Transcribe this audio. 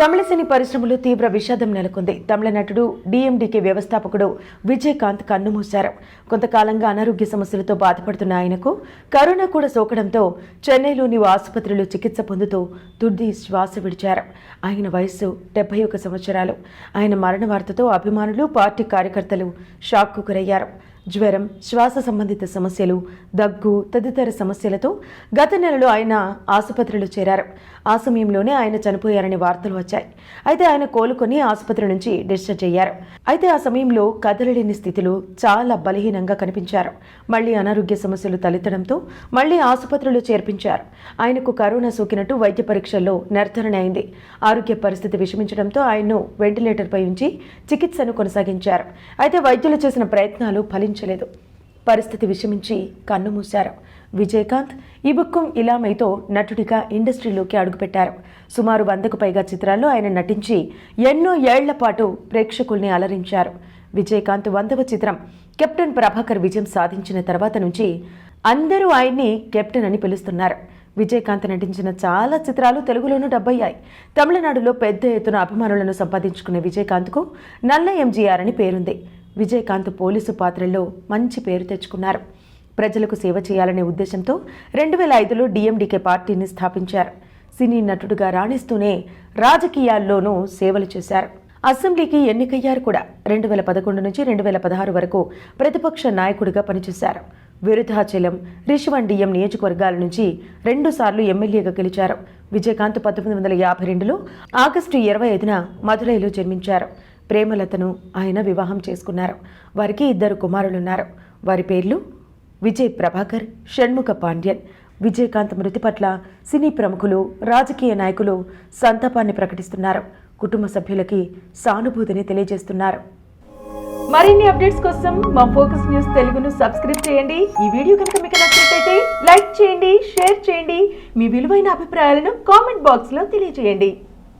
తమిళ సినీ పరిశ్రమలో తీవ్ర విషాదం నెలకొంది. తమిళ నటుడు డిఎండికే వ్యవస్థాపకుడు విజయకాంత్ కన్నుమూశారు. కొంతకాలంగా అనారోగ్య సమస్యలతో బాధపడుతున్న ఆయనకు కరోనా కూడా సోకడంతో చెన్నైలోని ఆసుపత్రిలో చికిత్స పొందుతూ తుది శ్వాస విడిచారు. ఆయన వయస్సు డెబ్బై ఒక సంవత్సరాలు. ఆయన మరణ వార్తతో అభిమానులు పార్టీ కార్యకర్తలు షాక్కు గురయ్యారు. జ్వరం శ్వాస సంబంధిత సమస్యలు దగ్గు తదితర సమస్యలతో గత నెలలో ఆయన ఆసుపత్రిలో చేరారు. ఆ సమయంలోనే ఆయన చనిపోయారనే వార్తలు వచ్చాయి. అయితే ఆయన కోలుకొని ఆసుపత్రి నుంచి డిశ్చార్జ్ అయ్యారు. అయితే ఆ సమయంలో కదలలేని స్థితిలో చాలా బలహీనంగా కనిపించారు. మళ్ళీ అనారోగ్య సమస్యలు తలెత్తడంతో మళ్ళీ ఆసుపత్రిలో చేర్పించారు. ఆయనకు కరోనా సోకినట్టు వైద్య పరీక్షల్లో నిర్ధారణ అయింది. ఆరోగ్య పరిస్థితి విషమించడంతో ఆయన్ను వెంటిలేటర్పై ఉంచి చికిత్సను కొనసాగించారు. అయితే వైద్యులు చేసిన ప్రయత్నాలు ఫలించలేదు పరిస్థితి విషమించి కన్నుమూశారు విజయకాంత్ ఈ బుక్కం ఇలామైతో నటుడిగా ఇండస్ట్రీలోకి అడుగుపెట్టారు. సుమారు వందకు పైగా చిత్రాల్లో ఆయన నటించి ఎన్నో ఏళ్ళ పాటు ప్రేక్షకుల్ని అలరించారు. విజయకాంత్ వందవ చిత్రం కెప్టెన్ ప్రభాకర్ విజయం సాధించిన తర్వాత నుంచి అందరూ ఆయన్ని కెప్టెన్ అని పిలుస్తున్నారు. విజయకాంత్ నటించిన చాలా చిత్రాలు తెలుగులోనూ డబ్బయ్యాయి. తమిళనాడులో పెద్ద ఎత్తున అభిమానులను సంపాదించుకునే విజయకాంత్కు నల్ల ఎంజీఆర్ అని పేరుంది. విజయకాంత్ పోలీసు పాత్రల్లో మంచి పేరు తెచ్చుకున్నారు. ప్రజలకు సేవ చేయాలనే ఉద్దేశంతో రెండు వేల ఐదులో డిఎండికే పార్టీని స్థాపించారు. సినీ నటుడుగా రాణిస్తూనే రాజకీయాల్లోనూ సేవలు చేశారు. అసెంబ్లీకి ఎన్నికయ్యారు కూడా. రెండు వేల పదకొండు నుంచి రెండు వేల పదహారు వరకు ప్రతిపక్ష నాయకుడిగా పనిచేశారు. విరుధాచలం రిషివండియం నియోజకవర్గాల నుంచి రెండుసార్లు ఎమ్మెల్యేగా గెలిచారు. విజయకాంత్ పంతొమ్మిది వందల యాభై రెండులో ఆగస్టు ఇరవై ఐదున మధురైలో జన్మించారు. ప్రేమలతను ఆయన వివాహం చేసుకున్నారు. వారికి ఇద్దరు కుమారులున్నారు. వారి పేర్లు విజయ్ ప్రభాకర్ షణ్ముఖ పాండ్యన్. విజయకాంత్ మృతి పట్ల సినీ ప్రముఖులు రాజకీయ నాయకులు సంతాపాన్ని ప్రకటిస్తున్నారు. కుటుంబ సభ్యులకి సానుభూతిని తెలియజేస్తున్నారు. మరిన్ని అప్డేట్స్ కోసం మా ఫోకస్ న్యూస్ తెలుగును సబ్స్క్రైబ్ చేయండి. ఈ వీడియో కనుక మీకు నచ్చినట్లయితే లైక్ చేయండి షేర్ చేయండి. మీ విలువైన అభిప్రాయాలను కామెంట్ బాక్స్లో తెలియజేయండి.